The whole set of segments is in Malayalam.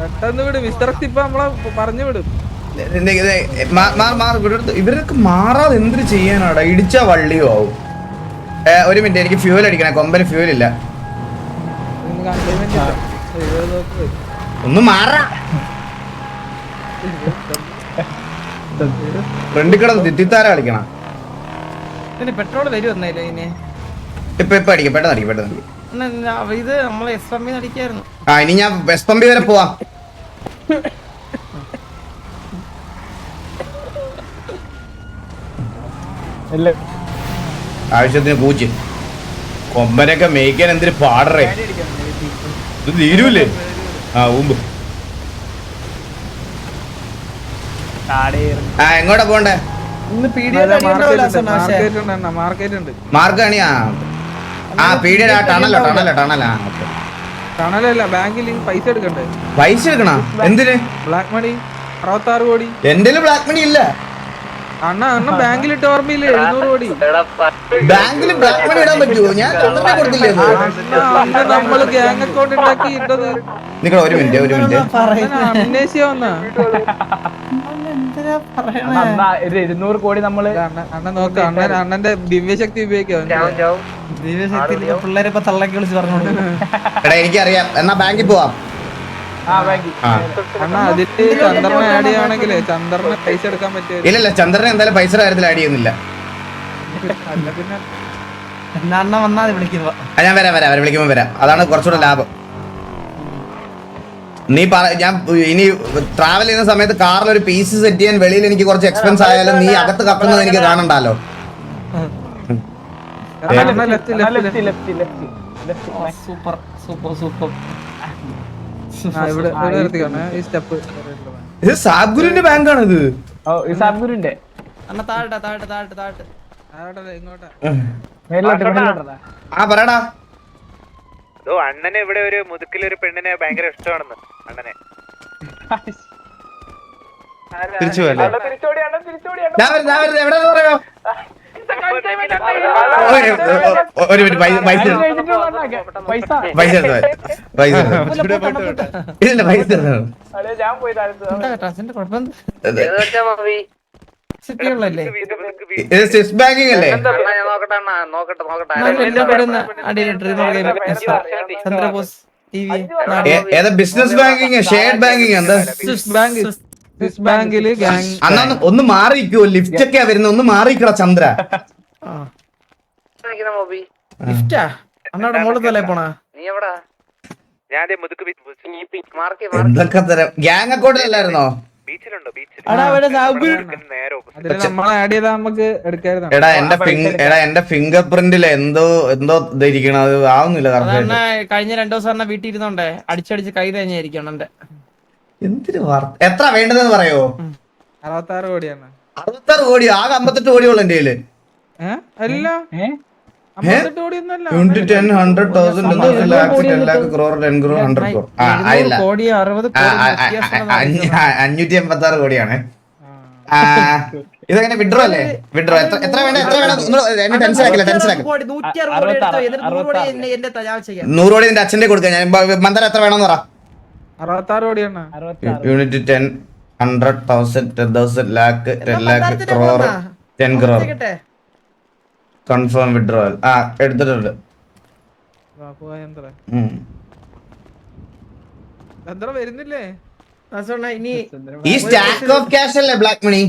പെട്ടെന്ന് വിടും ഇപ്പൊ നമ്മളെ പറഞ്ഞു വിടും. ഇവരൊക്കെ മാറാതെ എന്തിനു ചെയ്യാനാടാ? ഇടിച്ച വള്ളിയോ ആവും. ഒരു മിനിറ്റ് എനിക്ക് ഫ്യൂൽ അടിക്കണേ. കൊമ്പന് ഫ്യൂൽ ഇല്ല. ഒന്നും മാറാ. ഫ്രണ്ടിൽ കിടന്ന് തിത്തിത്താര കളിക്കണം. പെട്രോൾ വരും എന്നാലും ഇതിന് ഇപ്പൊ ഇപ്പൊ അടിക്കും പെട്ടെന്ന് അടിക്കും പെട്ടെന്ന് അടിക്കും. എന്നാ, എന്നാ, ഇത് എസ് അടിക്കായിരുന്നു. ആ ഇനി ഞാൻ എസ് പമ്പി വരെ പോവാം. ആവശ്യത്തിന് പൂച്ച് കൊമ്പനൊക്കെ മേയ്ക്കാൻ എന്തിനു പാടറേ. ഇത് തീരൂലേ ആ ഊമ്പ്. ആ എങ്ങോട്ടാ പോണ്ടേ മാർക്കറ്റ് ഉണ്ട്, ആ ആ പീഡിയുടെ ആ ടണലോ ടണലോ ടണലാ. ഓക്കെ ടണലല്ല ബാങ്കിൽ പൈസ എടുക്കണ്ടേ? പൈസ എടുക്കണ? എന്തിന്? ബ്ലാക്ക് മണി അറുപത്താറ് കോടി. എന്റെ ബ്ലാക്ക് മണി ഇല്ല. അണ്ണ അണ്ണ ബാങ്കിൽ ഇട്ട ഓർമ്മയില്ലേ? എഴുന്നൂറ് കോടി. ബാങ്കിൽ ബ്ലാക്ക് മണി ഇടാൻ പറ്റുമോ ഞാൻ ചന്ദ്രനെ കൊടുത്തില്ലേ നമ്മൾ ഗ്യാങ് അക്കൗണ്ട് ഉണ്ടാക്കി ഇട്ടത്. നിക്കടാ ഒരു മിനിറ്റ് ഒരു മിനിറ്റ്. ഇരുന്നൂറ് കോടി നമ്മൾ അണ്ണ അണ്ണൻ നോക്ക അണ്ണൻ അണ്ണന്റെ ദിവ്യശക്തി ഉപയോഗിക്കാം? ദിവ്യശക്തി പിള്ളേരെ ഇപ്പൊ തള്ളക്കി വിളിച്ച് പറഞ്ഞോളൂ. എടാ എനിക്കറിയാം. എന്നാ ബാങ്കിൽ പോവാം. ആ ബാങ്കി ആ. അണ്ണ അതിൽ ചന്ദ്രനെ ആഡ് ചെയ്യുകയാണെങ്കിലേ ചന്ദ്രനെ പൈസ എടുക്കാൻ പറ്റും ഇല്ലല്ല ചന്ദ്രനെ എന്തായാലും പൈസ കാര്യത്തിൽ ആഡ് ചെയ്യുന്നില്ല. അണ്ണ വന്നാ ഞാൻ വരാം വരാം അവരെ വിളിക്കുമ്പോൾ വരാം. അതാണ് കുറച്ചുകൂടെ ലാഭം. നീ പറ ഞാൻ ഇനി ട്രാവൽ ചെയ്യുന്ന സമയത്ത് കാറിൽ ഒരു പീസ് സെറ്റ് ചെയ്യാൻ വെളിയിൽ എനിക്ക് കുറച്ച് എക്സ്പെൻസ് ആയാലും നീ അകത്ത് കക്കുന്നത് എനിക്ക് കാണണ്ടല്ലോ. Super super super. ഇത് ബാങ്കാണ് ഇത് സാബ്ഗുരുന്റെ അണ്ണ താഴട്ടെ താഴട്ടെ താഴട്ടെ. ആ പറയടാ. ഓ അണ്ണന് ഇവിടെ ഒരു മുതുക്കിലൊരു പെണ്ണിനെ ഭയങ്കര ഇഷ്ടമാണെന്ന് അണ്ണനെ. തിരിച്ചു പോലെ? ഒരു- ഒരു മിനിറ്റ് പൈസ പൈസ പൈസ. എടുത്തോ, പൈസ സ്വിസ് ബാങ്കിങ് അല്ലേ ചന്ദ്രബോസ് ഏതാ ബിസിനസ് ബാങ്കിങ് ഷെയർ ബാങ്കിങ് എന്താ? സ്വിസ് ബാങ്ക് സ്വിസ് ബാങ്കിൽ ഗ്യാങ് അന്നാ ഒന്ന് മാറിയിക്കോ മാറിക്കോ. ലിഫ്റ്റ് ഒക്കെയാ വരുന്നത് ഒന്ന് മാറിക്കടാ ചന്ദ്ര. മോൾ തലേ പോണാ? നീ എവിടാ? ഞാൻ ദേ മുതുക്ക് മാർക്ക് എന്തൊക്കെ തരം ഗ്യാങ് അക്കൗണ്ടിലല്ലായിരുന്നോ എടാ എന്റെ ഫിംഗ് എടാ എന്റെ ഫിംഗർ പ്രിന്റിൽ എന്തോ എന്തോ ഇതായിരിക്കണം അത് ആവുന്നില്ല കഴിഞ്ഞ രണ്ടു ദിവസം വീട്ടിൽ ഇരുന്നോണ്ടേ അടിച്ചടിച്ച് കൈ തന്നെയായിരിക്കണം എന്റെ എന്തിനു വാർത്ത എത്ര വേണ്ടതെന്ന് പറയോ? അറുപത്താറ് കോടിയാണ്. അറുപത്താറ് കോടിയോ? ആകെ അമ്പത്തെട്ട് കോടിയുള്ള എന്റെ കയ്യിൽ. അല്ല. Twenty ten hundred thousand ten lakh crore ten crore crore ആയില്ല. അഞ്ഞൂറ്റി എൺപത്തി ആറ് കോടിയാണ് ഇതെങ്ങനെ വിഡ്രോ അല്ലേ? വിഡ്രോ. എത്ര എത്ര വേണം? ടെൻഷൻ ആക്കില്ല ടെൻഷൻ നൂറ് കോടി നിന്റെ അച്ഛന്റെ കൊടുക്കാം. ഞാൻ മന്ദര എത്ര വേണമെന്ന് പറ. Unit ten hundred thousand ten thousand lakh ten lakh crore ten crore confirm withdrawal ആ എടുത്തിട്ടുണ്ട് വരുന്നില്ലേ? ഈ സ്റ്റാക്ക് ഓഫ് ക്യാഷ് അല്ലേ ബ്ലാക്ക് മണി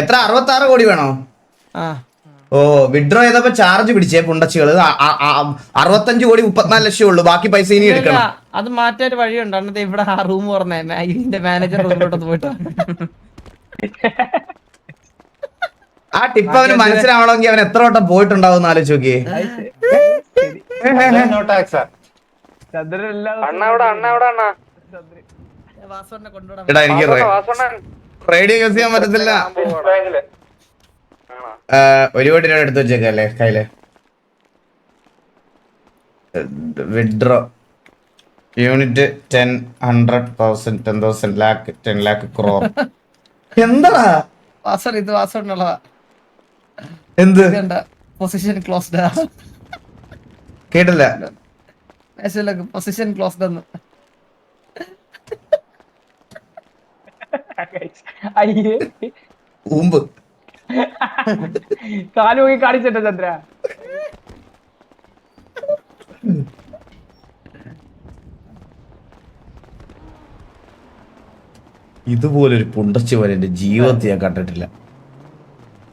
എത്ര? അറുപത്തി ആറ് കോടി വേണോ? ഓ വിഡ്രോ ചെയ്തപ്പോ ചാർജ് പിടിച്ചേ പുണ്ടച്ചുകൾ അറുപത്തഞ്ചു കോടി മുപ്പത്തിനാല് ലക്ഷം ഉള്ളു. ബാക്കി പൈസ ഇനി എടുക്കണം. അത് മാറ്റാൻ വഴിയുണ്ടോ. അന്നത്തെ ഇവിടെ ആ റൂം പറഞ്ഞേ. ഇതിന്റെ മാനേജർ റൂമിലോട്ട് പോയിട്ട് ആ ടിപ്പ് അവന് മനസ്സിലാവണമെങ്കിൽ അവൻ എത്ര വട്ടം പോയിട്ടുണ്ടാവും ആലോചിച്ച് നോക്കി ചന്ദ്രനെല്ലാം അണ്ണ അവിടെ അണ്ണ അവിടെ അണ്ണ? വാസോണ്ണെ കൊണ്ടുവിടാൻ എടാ എനിക്ക് റേഡിയോ യൂസ് ചെയ്യാൻ പറ്റത്തില്ല. ഒരു കോടി രൂപ എടുത്തു വെച്ചേക്കല്ലേ കയ്യിൽ. Withdraw. Unit ten hundred thousand ten thousand lakh ten lakh crore. എന്താ വാസോൺ ഇത് വാസോണ്ണുള്ളതാ എന്ത്? പൊസിഷൻ ക്ലോസ്ഡ് കേട്ടില്ല. പൊസിഷൻ ക്ലോസ്ഡ് എന്ന്. അയ്യേ. ഊമ്പ്. കാലു പോയി കാണിച്ചിട്ട് ചന്ദ്ര? ഇതുപോലൊരു പുണ്ടച്ചുവൻ എന്റെ ജീവിതത്തിൽ ഞാൻ കണ്ടിട്ടില്ല.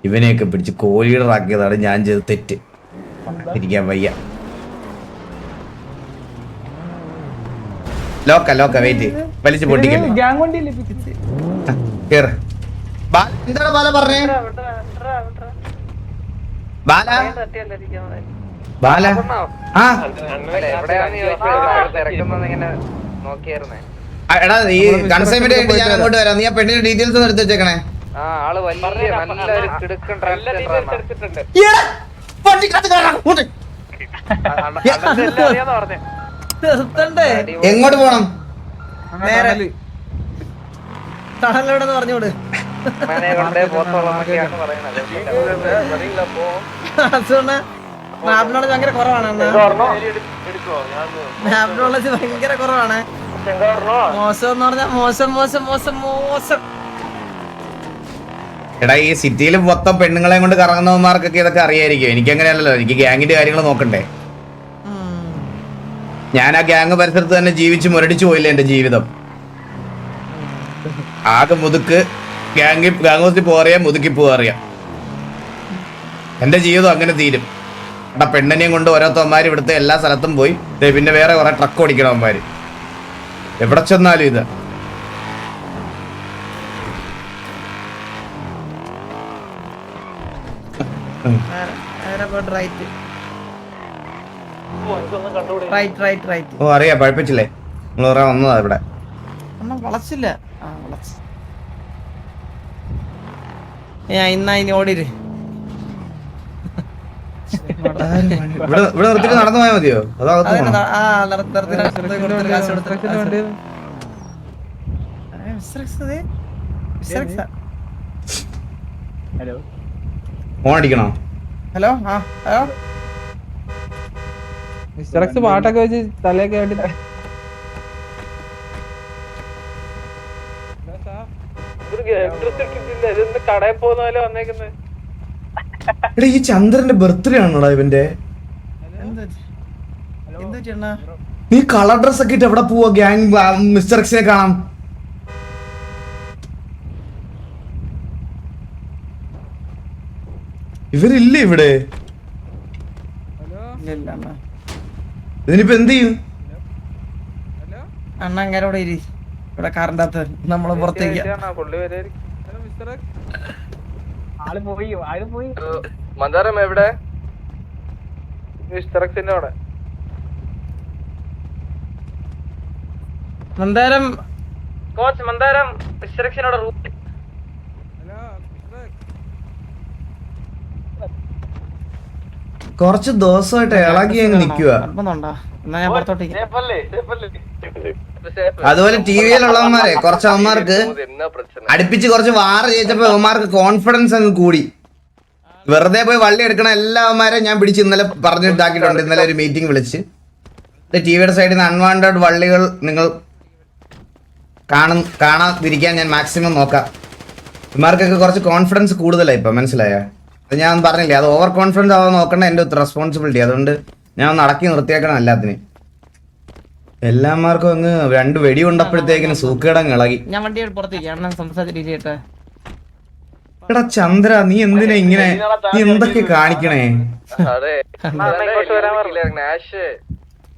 ഇവനെയൊക്കെ പിടിച്ച് കോഴിയിടറാക്കിയതാണ് ഞാൻ ചെയ്ത് തെറ്റ്. ഇരിക്കാൻ വയ്യ. ലോക്ക ലോക്ക വെയിറ്റ് വലിച്ചു പൊട്ടിക്കല്ലേ? കേറ്. ബാല എന്താണ് ബാല പറഞ്ഞേ? ബാല? ബാല? ആ. ആ, എടാ നീ കൺസൈൻമെന്റ് ഞാൻ അങ്ങോട്ട് വരാം. നീ ആ പെണ്ണിന്റെ ഡീറ്റെയിൽസ് ഒന്ന് എടുത്ത് വെച്ചേക്കണേ. കയറാം, ഇങ്ങോട്ട്. നിർത്തണ്ടേ? എങ്ങോട്ട് പോണം? നേരെ. തടലോടെന്ന് പറഞ്ഞോട് മാപ്പിനോളജ് മാപ്പിനോട് ഭയങ്കര കുറവാണ് മാപ്പിനോളജ് ഭയങ്കര കുറവാണ്. മോശം എന്ന് പറഞ്ഞാൽ മോശം മോശം മോശം മോശം. എടാ ഈ സിറ്റിയിൽ മൊത്തം പെണ്ണുങ്ങളെ കൊണ്ട് കറങ്ങുന്നവന്മാർക്കൊക്കെ ഇതൊക്കെ അറിയായിരിക്കും. എനിക്ക് അങ്ങനെയല്ലല്ലോ എനിക്ക് ഗ്യാങ്ങിന്റെ കാര്യങ്ങൾ നോക്കണ്ടേ. ഞാൻ ആ ഗ്യാങ് പരിസരത്ത് തന്നെ ജീവിച്ച് മുരടിച്ചു പോയില്ല എന്റെ ജീവിതം? ആകെ മുതുക്ക് ഗ്യാങ് ഗ്യാങ് ഹൗസിൽ പോറിയാ മുതുക്കി പോറിയാം. എന്റെ ജീവിതം അങ്ങനെ തീരും. എടാ പെണ്ണിനെയും കൊണ്ട് ഓരോരുത്തന്മാർ ഇവിടുത്തെ എല്ലാ സ്ഥലത്തും പോയി. പിന്നെ വേറെ കുറെ ട്രക്ക് ഓടിക്കണവന്മാര്. എവിടെ ചെന്നാലും ഇത് നേരെ നേരെ പോയിട്ട് റൈറ്റ് റൈറ്റ് റൈറ്റ് റൈറ്റ് ഓ അറിയാം പഴപ്പിച്ചില്ലേ നിങ്ങൾ പറയാൻ വന്നതാ ഇവിടെ. ഒന്നും വളച്ചില്ല. ഞാൻ ഇന്നാ ഇനി ഓടിര്. ഇവിടെ ഇവിടെ നിർത്തിട്ട് നടന്നു പോയാൽ മതിയോ? അതോ അകത്ത്. ഹലോ? ഫോൺ അടിക്കണോ ഹലോ ആ ഹലോ. മിസ്റ്റർ എക്സ് പാട്ടൊക്കെ വെച്ച് തലയൊക്കെ ആയിട്ട് കടയിൽ പോകുന്ന വന്നേക്കുന്നത് എടാ ഈ ചന്ദ്രന്റെ ബർത്ത്ഡേ ആണോടാ ഇവന്റെ? നീ കളർ ഡ്രസ് ഒക്കെ ഇട്ട് എവിടെ പോവാ? ഗ്യാങ് മിസ്റ്റർ എക്സിനെ കാണാം ഇവരില്ലേ ഇവിടെ. ഇതിനിപ്പോ എന്ത് ചെയ്യും? അണ്ണ അങ്ങനെ ഇവിടെ ഇരി. ഇവിടെ കാറിന്റെ അകത്ത്. നമ്മൾ പുറത്തേക്ക് പുള്ളി വരായിരിക്കും മിസ്റ്റർ എക്സ് ആൾ പോയി ആൾ പോയി. മന്ദാരം എവിടെ? മിസ്റ്ററക്സിന്റെ അവിടെ. Mandaram. Coach Mandaram route hello mister X കുറച്ച് ദിവസമായിട്ട് ഇളകി അങ്ങ് നിക്കുക അതുപോലെ ടി വിയിലുള്ളവന്മാരെ കുറച്ച് അവന്മാർക്ക് അടുപ്പിച്ച് കുറച്ച് വാറ് ജയിച്ചപ്പോ അവന്മാർക്ക് കോൺഫിഡൻസ് അങ്ങ് കൂടി. വെറുതെ പോയി വള്ളി എടുക്കണ എല്ലാവന്മാരെ ഞാൻ പിടിച്ച് ഇന്നലെ പറഞ്ഞു ഇതാക്കിയിട്ടുണ്ട്. ഇന്നലെ ഒരു മീറ്റിംഗ് വിളിച്ച്. ടി വിയുടെ സൈഡിൽ നിന്ന് അൺവാണ്ടഡ് വള്ളികൾ നിങ്ങൾ കാണും കാണാതിരിക്കാൻ ഞാൻ മാക്സിമം നോക്കാം. ഇമാർക്കൊക്കെ കുറച്ച് കോൺഫിഡൻസ് കൂടുതലായി ഇപ്പൊ മനസ്സിലായോ? അത് ഞാൻ പറഞ്ഞില്ലേ അത് ഓവർ കോൺഫിഡൻസ് ആവാൻ നോക്കേണ്ട എന്റെ റെസ്പോൺസിബിലിറ്റി അതുകൊണ്ട് ഞാൻ ഒന്ന് അടക്കി നിർത്തിയേക്കണം എല്ലാത്തിനും എല്ലാമാർക്കും അങ്ങ് രണ്ട് വെടി കൊണ്ടപ്പോഴത്തേക്കിന് സൂക്കേടം ഇളകി. ഞാൻ വണ്ടി പുറത്തേക്ക് അണ്ണൻ സംസാരിച്ചിട്ട് ചെയ്യട്ടെ എടാ ചന്ദ്ര നീ എന്തിനാ ഇങ്ങനെ നീ എന്തൊക്കെ കാണിക്കണേ?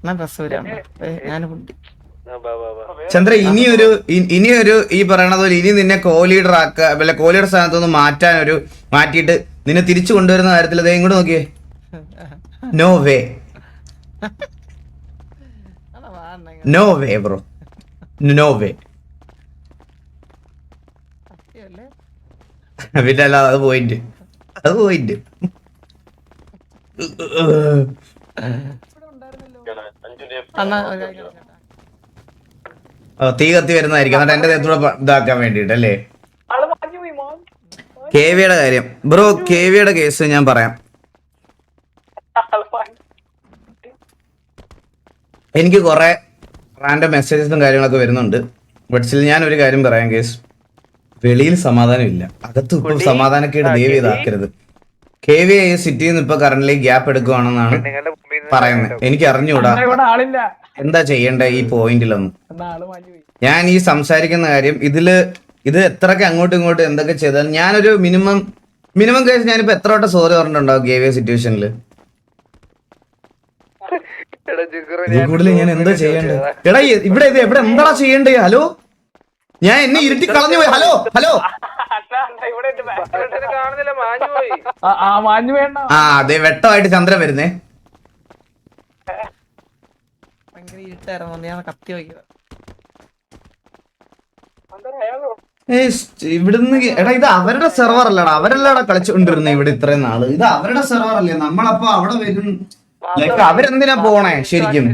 ഞാൻ ഡ്രസ് വരാം ഞാൻ ചന്ദ്ര ഇനിയൊരു ഇനിയൊരു ഈ പറയണത് പോലെ ഇനി നിന്നെ കോ ലീഡർ ആക്ക അല്ല കോ ലീഡർ സ്ഥാനത്ത് നിന്ന് മാറ്റാൻ ഒരു മാറ്റിയിട്ട് നിന്നെ തിരിച്ചു കൊണ്ടുവരുന്ന കാര്യത്തിൽ ദേ ഇങ്ങോട്ട് നോക്കിയേ. No way no way bro no way പിന്നെ അല്ല അത് പോയിന്റ്. അത് പോയിന്റ്. ഓ, തീ കത്തി വരുന്നതായിരിക്കും. എന്നിട്ട് എന്റെ ദേഹത്തൂടെ ഇതാക്കാൻ വേണ്ടിട്ട് അല്ലേ കെ വിയുടെ കാര്യം. ബ്രോ കെ വിയുടെ കേസ് ഞാൻ പറയാം. എനിക്ക് കുറെ റാൻഡം മെസ്സേജസും കാര്യങ്ങളൊക്കെ വരുന്നുണ്ട്. ബട്ട് ഞാൻ ഒരു കാര്യം പറയാം കേസ് വെളിയിൽ സമാധാനമില്ല. അകത്ത് ഇപ്പൊ സമാധാനക്കേട് ദേവി ഇതാക്കരുത്. കെ വി ഐ സിറ്റിയിൽ നിന്ന് ഇപ്പൊ കറന്റ് ഗ്യാപ്പ് നിന്ന് പറയുന്നത് എനിക്ക് അറിഞ്ഞൂടാ എന്താ ചെയ്യണ്ടേ ഈ പോയിന്റിലൊന്നും? ഞാൻ ഈ സംസാരിക്കുന്ന കാര്യം ഇതിൽ ഇത് എത്രയൊക്കെ അങ്ങോട്ടും ഇങ്ങോട്ടും എന്തൊക്കെ ചെയ്താൽ ഞാനൊരു മിനിമം മിനിമം കേസ് ഞാനിപ്പോ എത്ര വട്ടം സോറി പറഞ്ഞിട്ടുണ്ടാവും ഗേവിയ സിറ്റുവേഷനിൽ? സിറ്റുവേഷനിൽ കൂടുതൽ ഞാൻ എന്താ ചെയ്യണ്ടേ എടാ. ഇവിടെ ഇത് എവിടെ എന്താ ചെയ്യണ്ടേ ഹലോ? ഞാൻ എന്നെ ഇരുട്ടി കളഞ്ഞു പോയി. ഹലോ? ഹലോ? ഇവിടെ ഉണ്ട് കാണുന്നില്ല മാഞ്ഞു ആ, ആ മാഞ്ഞു വേണ്ട ആ അതെ വെട്ടമായിട്ട് ചന്ദ്രൻ വരുന്നേ. ഭയങ്കര ഇരുട്ടായിരുന്നു. ഞാൻ കത്തി വയ്ക്കുക. ഇവിടുന്ന് എടാ ഇത് അവരുടെ സെർവർ അല്ലടാ. അവരല്ലടാ കളിച്ചുകൊണ്ടിരുന്നത് ഇവിടെ ഇത്രയും നാൾ. ഇത് അവരുടെ സെർവർ അല്ലേ? നമ്മളപ്പോ അവിടെ വരും. ലൈക്ക് അവരെന്തിനാ പോണേ ശരിക്കും?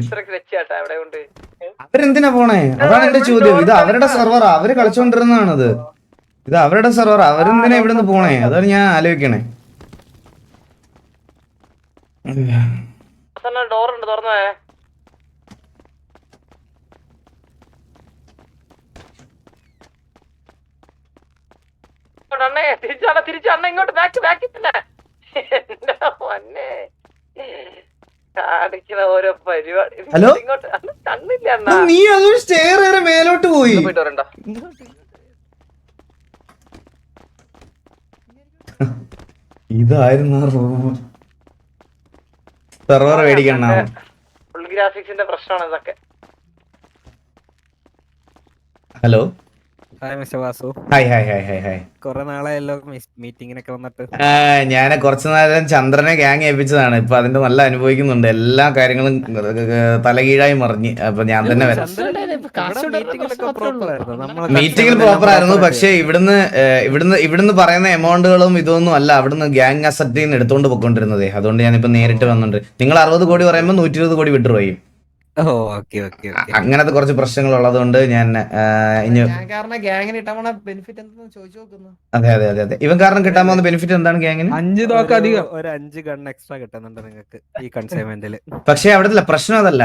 അവരെന്തിനാ പോണേ? അതാണ് എന്റെ ചോദ്യം. ഇത് അവരുടെ സെർവറാ അവർ കളിച്ചോണ്ടിരുന്നതാണത്. ഇത് അവരുടെ സെർവർ അവരെന്തിനാ ഇവിടുന്ന് പോണേ? അതാണ് ഞാൻ ആലോചിക്കണേ. ഡോർ ഉണ്ട് തുറന്നേ അണ്ണേ തിരിച്ചാണ് തിരിച്ചണ്ണ ഇങ്ങോട്ട് ബാക്ക് ബാക്ക് തന്നെ എന്റെ മൊന്നെ കാണിക്കുന്ന ഓരോ പരിപാടി. ഹലോ? ഇങ്ങോട്ട് അണ്ണ കണ്ണില്ല ആ, അണ്ണാ നീ സ്റ്റെയർ കയറി മേലോട്ട് പോയി. പോയിട്ട് വരണ്ട. ഇതായിരുന്നു റൂം സെർവർ മേടിക്കണ ഫുൾ ഗ്രാഫിക്സിന്റെ പ്രശ്നമാണ് ഇതൊക്കെ. Hello hi mister Vasu. Hi hi hi hi hi. കുറെ നാളായല്ലോ മീറ്റിങ്ങിനൊക്കെ വന്നിട്ട്. ഞാൻ കുറച്ചു നേരം ചന്ദ്രനെ ഗ്യാങ് ഏൽപ്പിച്ചതാണ്. ഇപ്പൊ അതിന്റെ നല്ല അനുഭവിക്കുന്നുണ്ട്. എല്ലാ കാര്യങ്ങളും തലകീഴായി മറിഞ്ഞ്. അപ്പൊ ഞാൻ തന്നെ വരാം. മീറ്റിംഗിൽ പ്രോപ്പർ ആയിരുന്നു. പക്ഷെ ഇവിടുന്ന് ഇവിടുന്ന് ഇവിടുന്ന് പറയുന്ന എമൗണ്ടുകളും ഇതൊന്നും അല്ല. അവിടുന്ന് ഗ്യാങ് അസറ്റിൽ നിന്ന് എടുത്തോണ്ട് പോയിക്കൊണ്ടിരുന്നതേ അതുകൊണ്ട് ഞാനിപ്പോ നേരിട്ട് വന്നിട്ടുണ്ട്. നിങ്ങൾ അറുപത് കോടി പറയുമ്പോൾ നൂറ്റി ഇരുപത് കോടി വിട്ടുപോയി അങ്ങനത്തെ കുറച്ച് പ്രശ്നങ്ങൾ ഉള്ളതുകൊണ്ട് ഞാൻ ഇനി അതെ അതെ അതെ അതെ. ഇവൻ കാരണം കിട്ടാൻ പോകുന്ന ബെനിഫിറ്റ് എന്താണ് ഗ്യാങ്ങിന്? അഞ്ച് തോക്ക് അധികം. ഒരു അഞ്ച് ഗൺ എക്സ്ട്രാ കിട്ടുന്നുണ്ട് നിങ്ങൾക്ക് ഈ കൺസൈൻമെന്റിൽ പക്ഷേ അവിടെ പ്രശ്നം അതല്ല.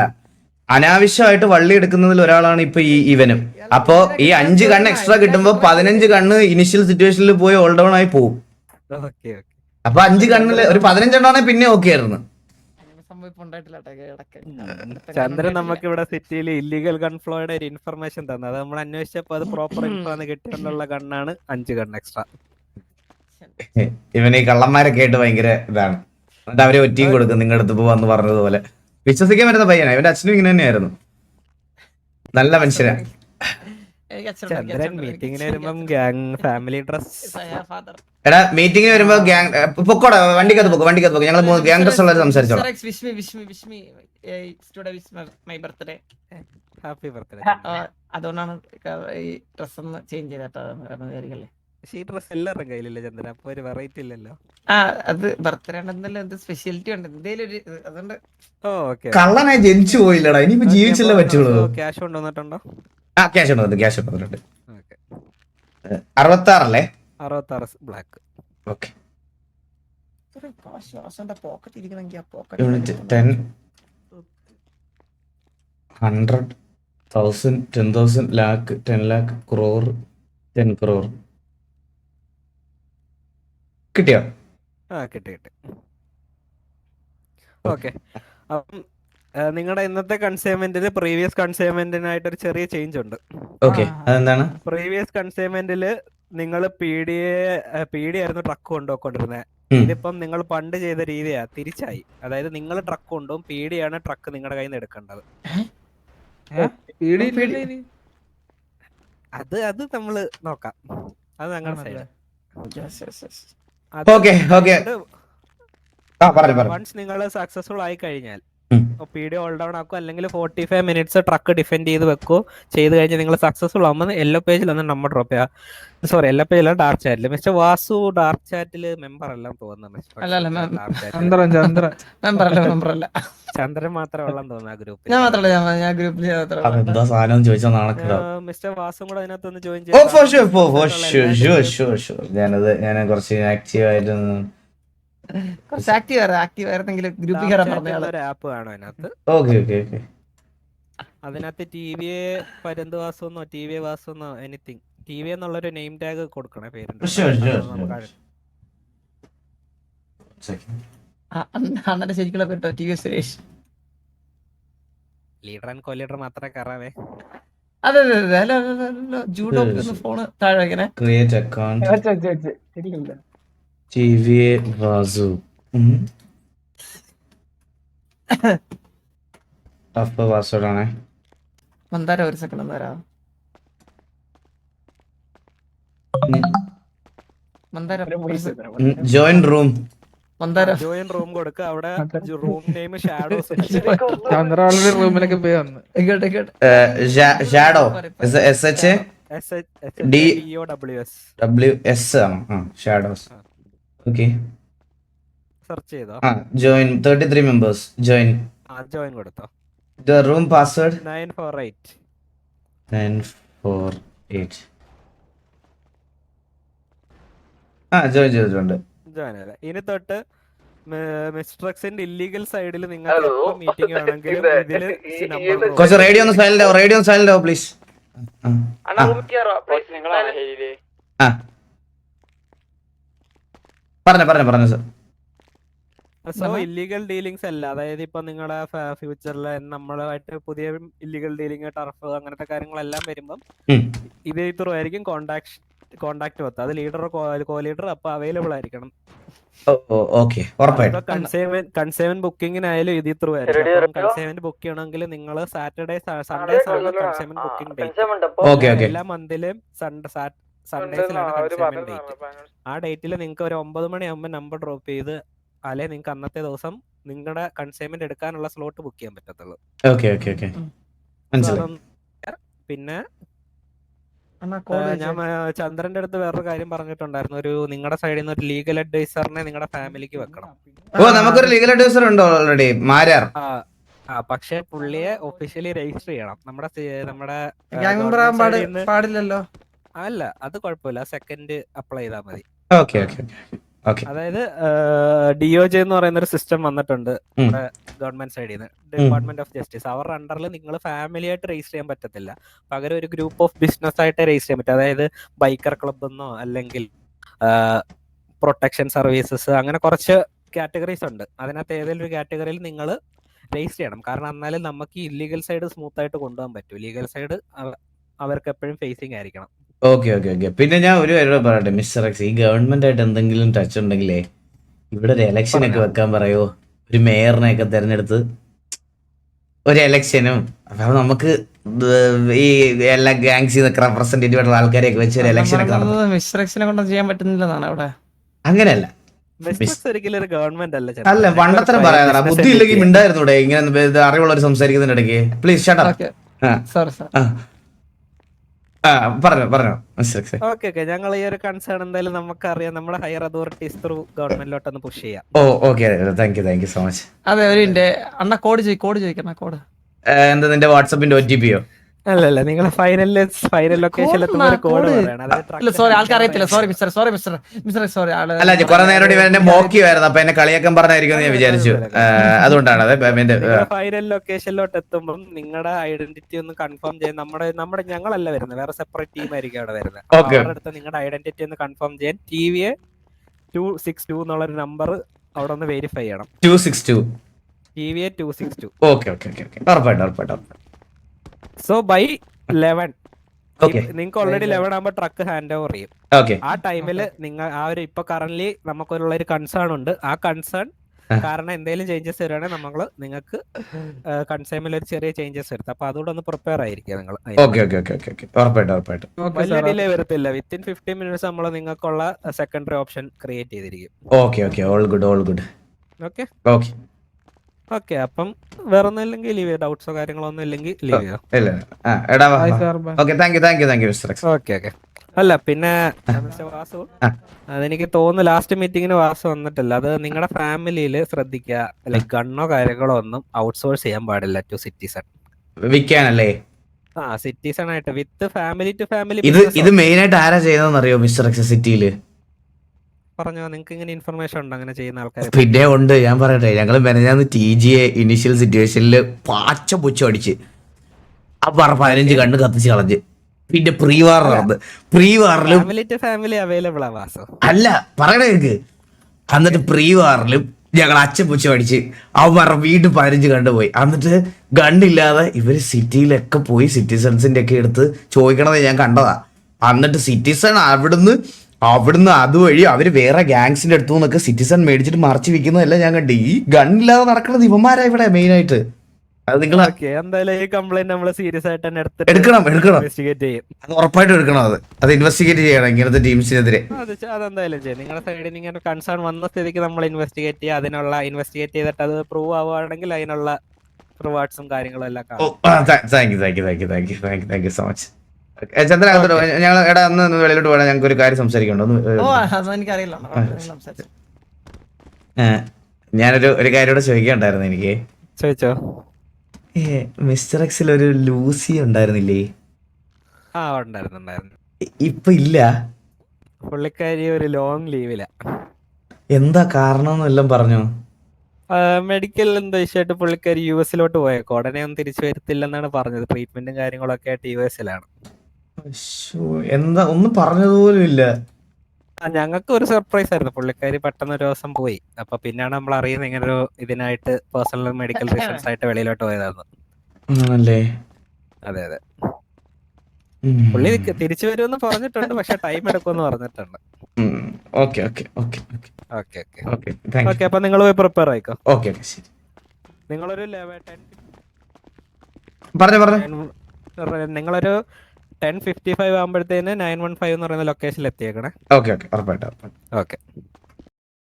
അനാവശ്യമായിട്ട് വള്ളി എടുക്കുന്നതിൽ ഒരാളാണ് ഇപ്പൊ ഈ ഇവനും. അപ്പോ ഈ അഞ്ച് കണ്ണ് എക്സ്ട്രാ കിട്ടുമ്പോ പതിനഞ്ച് കണ്ണ് ഇനിഷ്യൽ സിറ്റുവേഷനിൽ പോയി ഓൾ ഡൗൺ ആയി പോകും ഓക്കെ ഓക്കെ. അപ്പൊ അഞ്ച് കണ്ണിൽ ഒരു പതിനഞ്ചെണ്ണാണെങ്കിൽ പിന്നെ ഓക്കെ ആയിരുന്നു അങ്ങനെ സംഭവം ഇപ്പൊ ഉണ്ടായിട്ടില്ല കേട്ടോ ഇടയ്ക്ക് ചന്ദ്രൻ നമുക്ക് ഇവിടെ സിറ്റിയിൽ ഇല്ലീഗൽ ഗൺ ഫ്ലോയുടെ ഒരു ഇൻഫർമേഷൻ തന്നു. അത് നമ്മൾ അന്വേഷിച്ചപ്പോ അത് പ്രോപ്പർ ഇൻഫോ ആണ് കിട്ടിയിട്ടുള്ള ഗണ്ണാണ് അഞ്ച് ഗൺ എക്സ്ട്രാ ഇവന് ഈ കള്ളന്മാരൊക്കെ ആയിട്ട് ഭയങ്കര ഇതാണ്. എന്നിട്ട് അവരെ ഒറ്റയും കൊടുക്കും നിങ്ങളുടെ അടുത്ത് വന്ന് പറഞ്ഞതുപോലെ. വിശ്വസിക്കാൻ പറ്റുന്ന പയ്യനാ. ഇവന്റെ അച്ഛനും ഇങ്ങനെ തന്നെയായിരുന്നു. നല്ല മനുഷ്യനാ. ചന്ദ്രൻ വരുമ്പം ഗ്യാങ് ഫാമിലി ഡ്രസ് എടാ മീറ്റിംഗിന് വരുമ്പോ ഗ്യാങ് പൊക്കോടാ വണ്ടിക്കകത്ത് പൊക്കോ വണ്ടിക്കകത്ത് പൊക്കോ. ഞങ്ങൾ ഗ്യാങ് ഡ്രസ് ഉള്ളത് സംസാരിച്ചോളാം. Wish me wish me wish me today wish my birthday happy birthday അതുകൊണ്ടാണ് ഈ ഡ്രസ് ഒന്ന് ചേഞ്ച് ചെയ്തിട്ടോ വിചാരിക്കല്ലേ പക്ഷേ ഈ ഡ്രസ് എല്ലാവരുടെ കയ്യിലില്ല ചന്ദ്രൻ? അപ്പൊ ഒരു വെറൈറ്റി ഇല്ലല്ലോ. ആ അത് ബർത്ത്ഡേ ഉണ്ടെന്നല്ലോ എന്ത് സ്പെഷ്യാലിറ്റി ഉണ്ട്? എന്തേലും ഒരു അതുകൊണ്ട് ഓ ഓക്കെ. കള്ളനായി ജനിച്ചു പോയില്ലടാ. ഇനിയിപ്പോ ജീവിച്ചല്ലേ പറ്റുള്ളൂ. ക്യാഷ് കൊണ്ടുവന്നിട്ടുണ്ടോ? ആ ക്യാഷ് ഉണ്ട് ക്യാഷ് ഉണ്ട് അറുപത്താറല്ലേ അറുപത്തി ആറല്ലേ അറുപത്താറ് black okay. Hundred thousand ten thousand lakh ten lakh crore ten crore കിട്ടിയോ? ആ കിട്ടി കിട്ടി. ഓക്കെ. അപ്പം നിങ്ങളുടെ ഇന്നത്തെ കൺസൈൻമെന്റിൽ പ്രീവിയസ് കൺസൈൻമെന്റിനായിട്ട് ഒരു ചെറിയ ചേഞ്ച് ഉണ്ട്. ഓക്കെ അതെന്താണ്? പ്രീവിയസ് കൺസൈൻമെന്റിൽ നിങ്ങൾ P D A P D ആയിരുന്നു ട്രക്ക് കൊണ്ടുപോയിക്കൊണ്ടിരുന്നത്. ഇതിപ്പം നിങ്ങൾ പണ്ട് ചെയ്ത രീതിയാ തിരിച്ചായി. അതായത് നിങ്ങൾ ട്രക്ക് കൊണ്ടും പി ഡി ആണ് ട്രക്ക് നിങ്ങളുടെ കയ്യിൽ നിന്ന് എടുക്കേണ്ടത് അത് അത് നമ്മൾ നോക്കാം. അത് ഞങ്ങളുടെ സൈഡ് വൺസ് നിങ്ങൾ സക്സസ്ഫുൾ ആയി കഴിഞ്ഞാൽ. പി ഡി ഓൾ ഡൗൺ ആക്കും അല്ലെങ്കിൽ forty five minutes truck defend ചെയ്ത് വെക്കോ. ചെയ്ത് കഴിഞ്ഞ് നിങ്ങൾ സക്സസ്ഫുൾ ആകുമ്പോൾ യെല്ലോ പേജിൽ ഒന്ന് നമ്മൾ ഡ്രോപ്പ് ചെയ്യാം. സോറി യെല്ലോ പേജിൽ ഡാർക്ക് ചാറ്റിൽ മിസ്റ്റർ വാസു ഡാർക്ക് ചാറ്റിൽ മെമ്പർ എല്ലാം തോന്നുന്നു ചന്ദ്രൻ ചന്ദ്രൻ. മെമ്പർ അല്ല മെമ്പർ അല്ല. ചന്ദ്രൻ മാത്രമേ ഉള്ളെന്ന് തോന്നുന്നു ആ ഗ്രൂപ്പിൽ മിസ്റ്റർ വാസും കൂടെ അതിനകത്ത് ഒന്ന് ജോയിൻ ഞാനത് ഞാൻ കുറച്ച് ആക്റ്റീവ് ആയിട്ട് കുറച്ച് ആക്റ്റീവ് ആയിരുന്നു ആക്റ്റീവ് ആയിരുന്നെങ്കിൽ ഗ്രൂപ്പിൽ കയറാൻ പറഞ്ഞ ആപ്പ് കാണും അതിനകത്ത്. ഓക്കെ ഓക്കെ ഓക്കെ അതിനകത്ത് ടി വി എ പരന്ത് വാസെന്നോ ടി വി എ വാസെന്നോ എനിത്തിങ് ടി വി എന്നുള്ളൊരു നെയിം ടാഗ് കൊടുക്കണേ പേര്. അണ്ണന്റെ ശരിക്കുള്ള പേട്ടോ T V Suresh. Leader and co leader മാത്രമേ കയറാവേ. അതെ അതെ അതെ അല്ല ജൂഡോ ഫോണ് താഴെ ക്രിയേറ്റ് അക്കൗണ്ട് വെച്ച് വെച്ച് Vazu. ടഫ് പാസ്വേഡ് ആണേ മന്ദാര ഒരു സെക്കൻഡ് ഇത്ര. ജോയിൻ റൂം ജോയിൻ റൂം കൊടുക്കുക അവിടെ റൂം നെയിം ഷാഡോസ് ചന്ദ്ര റൂമിലൊക്കെ പോയി വന്ന്. Shadow? S H? D- W S ആണ്. ഷാഡോസ്. ഓക്കെ സെർച്ച് ചെയ്തോ? ആ join thirty three members join ആ ജോയിൻ കൊടുത്തോ. The room password nine four eight nine four eight ആ ജോയിൻ ചെയ്തിട്ടുണ്ട്. ജോയിൻ അല്ല ഇനി തൊട്ട് മിസ്ട്രക്സിന്റെ ഇല്ലീഗൽ സൈഡിൽ നിങ്ങൾ മീറ്റിംഗ് ആണെങ്കിലും ഇതിൽ കുറച്ച് റേഡിയോ ഒന്ന് സൈലന്റ് ആവോ റേഡിയോ ഒന്ന് സൈലന്റ് ആവോ പ്ലീസ് ആ. പറഞ്ഞ പറഞ്ഞ പറഞ്ഞു സർ സോ ഇല്ലീഗൽ ഡീലിങ്സ് അല്ല. അതായത് ഇപ്പൊ നിങ്ങളുടെ ഫ്യൂച്ചറിൽ നമ്മളായിട്ട് പുതിയ ഇല്ലീഗൽ ഡീലിംഗ് ടർഫ് അങ്ങനത്തെ കാര്യങ്ങളെല്ലാം വരുമ്പം ഇതേ ത്രൂ ആയിരിക്കും കോണ്ടാക്ട് കോണ്ടാക്ട് വെക്കുക അത് ലീഡർ കോ ലീഡർ അപ്പൊ അവൈലബിൾ ആയിരിക്കണം. കൺസേവൻ ബുക്കിങ്ങിനായാലും ഇത് ത്രൂ ആയിരിക്കും. കൺസേവന്റ് ബുക്ക് ചെയ്യണമെങ്കിൽ നിങ്ങൾ സാറ്റർഡേ സൺഡേ ആണ് കൺസേവൻ ബുക്കിംഗ് ഡേ ഓക്കെ ഓക്കെ. എല്ലാ മന്തിലും സൺഡേസിലാണ് ഡേറ്റ് ആ ഡേറ്റിൽ നിങ്ങൾക്ക് ഒരു ഒമ്പത് മണിയാകുമ്പോൾ നമ്പർ ഡ്രോപ്പ് ചെയ്ത് അല്ലെ നിങ്ങൾക്ക് അന്നത്തെ ദിവസം നിങ്ങളുടെ കൺസൈൻമെന്റ് എടുക്കാനുള്ള സ്ലോട്ട് ബുക്ക് ചെയ്യാൻ പറ്റത്തുള്ളൂ. ഓക്കെ ഓക്കെ ഓക്കെ മനസ്സിലായി. പിന്നെ ഞാൻ ചന്ദ്രന്റെ അടുത്ത് വേറൊരു കാര്യം പറഞ്ഞിട്ടുണ്ടായിരുന്നു. ഒരു നിങ്ങളുടെ സൈഡിൽ നിന്ന് ഒരു ലീഗൽ അഡ്വൈസറിനെ നിങ്ങളുടെ ഫാമിലിക്ക് വെക്കണം. ഓ നമുക്കൊരു ലീഗൽ അഡ്വൈസർ ഉണ്ടോ ഓൾറെഡി മാരാർ. ആ പക്ഷെ പുള്ളിയെ ഒഫീഷ്യലി രജിസ്റ്റർ ചെയ്യണം. നമ്മുടെ നമ്മുടെ പാടില്ലല്ലോ. അല്ല അത് കുഴപ്പമില്ല. സെക്കൻഡ് അപ്ലൈ ചെയ്താൽ മതി. ഓക്കെ ഓക്കെ ഓക്കെ അതായത് ഡിഒജെ എന്ന് പറയുന്ന ഒരു സിസ്റ്റം വന്നിട്ടുണ്ട് നമ്മുടെ ഗവൺമെന്റ് സൈഡിൽ നിന്ന് ഡിപ്പാർട്ട്മെന്റ് ഓഫ് ജസ്റ്റിസ് അവരുടെ അണ്ടറിൽ നിങ്ങൾ ഫാമിലി ആയിട്ട് രജിസ്റ്റർ ചെയ്യാൻ പറ്റത്തില്ല. പകരം ഒരു ഗ്രൂപ്പ് ഓഫ് ബിസിനസ് ആയിട്ട് രജിസ്റ്റർ ചെയ്യാൻ പറ്റും. അതായത് ബൈക്കർ ക്ലബ് എന്നോ അല്ലെങ്കിൽ പ്രൊട്ടക്ഷൻ സർവീസസ് അങ്ങനെ കുറച്ച് കാറ്റഗറീസ് ഉണ്ട്. അതിനകത്ത് ഏതെങ്കിലും ഒരു കാറ്റഗറിയിൽ നിങ്ങൾ രജിസ്റ്റർ ചെയ്യണം. കാരണം എന്നാലും നമുക്ക് ഈ ഇല്ലീഗൽ സൈഡ് സ്മൂത്ത് ആയിട്ട് കൊണ്ടുപോകാൻ പറ്റും. ലീഗൽ സൈഡ് അവർക്ക് എപ്പോഴും ഫേസിങ് ആയിരിക്കണം. ഓക്കെ ഓക്കെ ഓക്കെ പിന്നെ ഞാൻ ഒരു കാര്യം പറയട്ടെ മിസ്റ്റർ എക്സ്. ഈ ഗവൺമെന്റ് ആയിട്ട് എന്തെങ്കിലും ടച്ച് ഉണ്ടെങ്കിലേ ഇവിടെ ഒരു എലക്ഷൻ ഒക്കെ വെക്കാൻ പറയോ? ഒരു മേയറിനെ ഒക്കെ തെരഞ്ഞെടുത്ത് ഒരു എലക്ഷനും അപ്പൊ നമുക്ക് ഈ എല്ലാ ഗാങ്സിൽ നിന്നൊക്കെ റെപ്രസെന്റേറ്റീവ് ആയിട്ടുള്ള ആൾക്കാരെയൊക്കെ വെച്ച് ഒരു ഇലക്ഷൻ ഒക്കെ നടത്തും. മിസ്റ്റർ എക്സിനെ കൊണ്ട് ചെയ്യാൻ പറ്റുന്നില്ലെന്നാണ് അവിടെ? അങ്ങനെയല്ല. അല്ല പണ്ടത്തരം പറയാതാ business ബുദ്ധി ഇല്ലെങ്കിൽ മിണ്ടായിരുന്നു ഇങ്ങനെ അറിവുള്ളവർ സംസാരിക്കുന്നതിന്റെ ഇടയ്ക്ക്. പ്ലീസ് ഷട്ട് ഓക്കെ ആ. സോറി സാർ ആ പറഞ്ഞു പറഞ്ഞു. Okay okay. ഞങ്ങൾ ഈ ഒരു കൺസേൺ എന്തായാലും നമുക്കറിയാം. നമ്മുടെ ഹയർ അതോറിറ്റീസ് ത്രൂ ഗവൺമെന്റിലോട്ടൊന്ന് പുഷ് ചെയ്യാം. ഓ okay thank you thank you so much അതെ ഒരു മിനിറ്റ് അണ്ണ കോഡ് ചോദി കോഡ് ചോദിക്കണം കോഡ്. എന്താ നിന്റെ വാട്സപ്പിന്റെ ഒ ടി പിയോ? അല്ല അല്ല നിങ്ങൾ ഫൈനൽ ഫൈനൽ ലൊക്കേഷനിൽ ഒരു കോഡ് ഇല്ല സോറി ആൾക്കാർ അറിയത്തില്ല. Sorry mister sorry mister mister sorry അല്ല കുറെ നേരം ഇവൻ എന്നെ മോക്കിയായിരുന്നു. അപ്പൊ എന്നെ കളിയാക്കാൻ പറഞ്ഞായിരിക്കും എന്ന് ഞാൻ വിചാരിച്ചു. അതുകൊണ്ടാണ്. അതെ ഫൈനൽ ലൊക്കേഷനിലോട്ട് എത്തുമ്പോൾ നിങ്ങളുടെ ഐഡന്റിറ്റി ഒന്ന് കൺഫേം ചെയ്യാൻ നമ്മുടെ നമ്മുടെ ഞങ്ങളല്ല വരുന്നത്. വേറെ സെപ്പറേറ്റ് ടീം ആയിരിക്കും അവിടെ വരുന്നത്. അവരുടെ അടുത്ത് നിങ്ങളുടെ ഐഡന്റിറ്റി ഒന്ന് കൺഫേം ചെയ്യാൻ T V two six two എന്നുള്ളൊരു നമ്പർ അവിടെ ഒന്ന് വെരിഫൈ ചെയ്യണം. Two six two T V two six two okay okay okay ഉറപ്പായിട്ടും ഉറപ്പായിട്ടും. So by eleven Okay. നിങ്ങൾക്ക് ഓൾറെഡി ലെവൻ ആകുമ്പോൾ ട്രക്ക് ഹാൻഡ് ഓവർ ചെയ്യും. ആ ടൈമിൽ നിങ്ങൾ ആ ഒരു ഇപ്പൊ കറന്റ് നമുക്കുള്ള ഒരു കൺസേൺ ഉണ്ട്. ആ കൺസേൺ. കാരണം എന്തെങ്കിലും ചേഞ്ചസ് വരികയാണെങ്കിൽ നമ്മൾ നിങ്ങൾക്ക് കൺസൈമിൽ ഒരു ചെറിയ ചേഞ്ചസ് വരുത്തും. അപ്പൊ അതുകൂടെ ഒന്ന് പ്രിപ്പയർ ആയിരിക്കും നിങ്ങൾ. വലിയ ഡിലേ വരത്തില്ല. വിത്തിൻ ഫിഫ്റ്റീൻ മിനിറ്റ്സ് നമ്മൾ നിങ്ങൾക്കുള്ള സെക്കൻഡറി ഓപ്ഷൻ ക്രിയേറ്റ് ചെയ്തിരിക്കും. Okay okay all good all good okay okay okay അപ്പം വേറെ ഒന്നും ഇല്ലെങ്കിൽ ലീവ് ചെയ്യാം ഡൗട്ട്സോ കാര്യങ്ങളോ ഒന്നും ഇല്ലെങ്കിൽ ലീവ് ചെയ്യാം. ഇല്ല ആ എടാ. Okay thank you thank you thank you mister X okay okay. അല്ല പിന്നെ മിസ്റ്റർ വാസു. ആ. അതെനിക്ക് തോന്നുന്നു ലാസ്റ്റ് മീറ്റിങ്ങിന് വാസു വന്നിട്ടില്ല. അത് നിങ്ങളുടെ ഫാമിലിയിൽ ശ്രദ്ധിക്കുക അല്ലെങ്കിൽ ഗണ്ണോ കാര്യങ്ങളോ ഒന്നും ഔട്ട്സോഴ്സ് ചെയ്യാൻ പാടില്ല ടു സിറ്റിസൺ വിൽക്കാനല്ലേ? ആ സിറ്റിസൺ ആയിട്ട് വിത്ത് ഫാമിലി ടു ഫാമിലി ഇത് ഇത് മെയിൻ ആയിട്ട് ആരാ ചെയ്യുന്നതെന്ന് അറിയോ മിസ്റ്റർ എക്സ് സിറ്റിയിൽ പറഞ്ഞോ നിങ്ങൾക്ക് ഇങ്ങനെ ഇൻഫർമേഷൻ ഉണ്ട് അങ്ങനെ ചെയ്യുന്ന ആൾക്കാർ പിന്നെ ഉണ്ട്. ഞാൻ പറയട്ടെ ഞങ്ങൾ മെനഞ്ഞാന്ന് ടി ജി എ ഇനിഷ്യൽ സിറ്റുവേഷനിൽ പാച്ച പൊച്ചു അടിച്ച്. ആ പറ പതിനഞ്ച് കണ്ണ് കത്തിച്ച് കളഞ്ഞ്. പിന്നെ പ്രീ വാർ നടന്ന്. പ്രീ വാറിലും ഫാമിലി അവൈലബിൾ അല്ല പറയണ കേക്ക് എന്നിട്ട് പ്രീ വാറിലും ഞങ്ങൾ അച്ഛൻ പുച്ച പഠിച്ച് പറ വീണ്ടും പതിനഞ്ച് കണ്ടുപോയി എന്നിട്ട് ഗണ്ണില്ലാതെ ഇവർ സിറ്റിയിലൊക്കെ പോയി സിറ്റിസൺസിന്റെ ഒക്കെ എടുത്ത് ചോദിക്കണത് ഞാൻ കണ്ടതാ. എന്നിട്ട് സിറ്റിസൺ അവിടുന്ന് അവിടുന്ന് അതുവഴി അവർ വേറെ ഗാങ്സിന്റെ അടുത്തു നിന്നൊക്കെ സിറ്റിസൺ മേടിച്ചിട്ട് മറച്ചു വിൽക്കുന്നതല്ല ഞാൻ കണ്ടു ഈ ഇല്ലാതെ നടക്കുന്നത് ഇവന്മാരാ ഇവിടെ മെയിൻ ആയിട്ട്. അത് നിങ്ങൾ എന്തായാലും ഈ കംപ്ലൈന്റ് നമ്മൾ സീരിയസ് ആയിട്ട് തന്നെ എടുക്കണം, എടുക്കണം. ഇൻവെസ്റ്റിഗേറ്റ് ചെയ്യും. അത് ഉറപ്പായിട്ടും എടുക്കണം അത്. അത് ഇൻവെസ്റ്റിഗേറ്റ് ചെയ്യണം ഇങ്ങനത്തെ ടീംസിനെതിരെ അതെന്തായാലും ചെയ്യും. നിങ്ങളുടെ സൈഡിൽ ഇങ്ങനെ കൺസേൺ വന്ന സ്ഥിതിക്ക് നമ്മൾ ഇൻവെസ്റ്റിഗേറ്റ് ചെയ്യുക. അതിനുള്ള ഇൻവെസ്റ്റിഗേറ്റ് ചെയ്തിട്ട് അത് പ്രൂവ് ആവുകയാണെങ്കിൽ അതിനുള്ള റിവാർഡ്സും കാര്യങ്ങളും എല്ലാം thank you thank you thank you thank you thank you so much Chandra ഞങ്ങൾ എടാ അന്ന് വെളിയിലോട്ട് പോകണം ഞങ്ങൾക്ക് ഒരു കാര്യം സംസാരിക്കണ്ടോ? ഞാനൊരു ഒരു കാര്യം കൂടെ ചോദിക്കണ്ടായിരുന്നു എനിക്ക്. ചോദിച്ചോ? ഏ, മിസ്റ്റർ എക്സിൽ ഒരു ലൂസി ഉണ്ടായിരുന്നില്ലേ? ആ ഉണ്ടായിരുന്നു ഇപ്പൊ ഇല്ല? പുള്ളിക്കാരി ഒരു ലോങ് ലീവില എന്താ കാരണം എന്നെല്ലാം പറഞ്ഞു മെഡിക്കൽ എന്താ വിഷയമായിട്ട് പുള്ളിക്കാരി യു എസിലോട്ട് പോയേക്കോ? ഉടനെ ഒന്നും തിരിച്ചു വരത്തില്ലെന്നാണ് പറഞ്ഞത്. ട്രീറ്റ്മെന്റും കാര്യങ്ങളൊക്കെ ആയിട്ട് യു എസിലാണ്. എന്താ ഒന്നും പറഞ്ഞതുപോലും ഇല്ല. ഞങ്ങൾക്ക് ഒരു സർപ്രൈസ് ആയിരുന്നു. പുള്ളിക്കാരി പെട്ടെന്ന് ഒരു ദിവസം പോയി. അപ്പൊ പിന്നാണ് നമ്മൾ അറിയുന്നത് ഇങ്ങനെ ഒരു ഇതിനായിട്ട് പേഴ്സണൽ മെഡിക്കൽ റീസൺസ് ആയിട്ട് വെളിയിലോട്ട് പോയതായിരുന്നു അതെ അതെ. പുള്ളി തിരിച്ചു വരുമെന്ന് പറഞ്ഞിട്ടുണ്ട്. പക്ഷെ ടൈം എടുക്കുമെന്ന് പറഞ്ഞിട്ടുണ്ട്. ഉം. Okay okay okay okay. Okay okay. Okay thank okay അപ്പൊ നിങ്ങൾ പോയി പ്രിപ്പയർ ആയിക്കോ? ഓക്കെ ശരി. നിങ്ങളൊരു ലെവൻ ടെൻ പറഞ്ഞു പറഞ്ഞു. നിങ്ങളൊരു ടെൻ ഫിഫ്റ്റി ഫൈവ് ആകുമ്പോഴത്തേന് നയൻ വൺ ഫൈവ് എന്ന് പറയുന്ന ലൊക്കേഷനിൽ എത്തിയേക്കണേ. Okay okay. ഉറപ്പായിട്ടും. ഓക്കെ.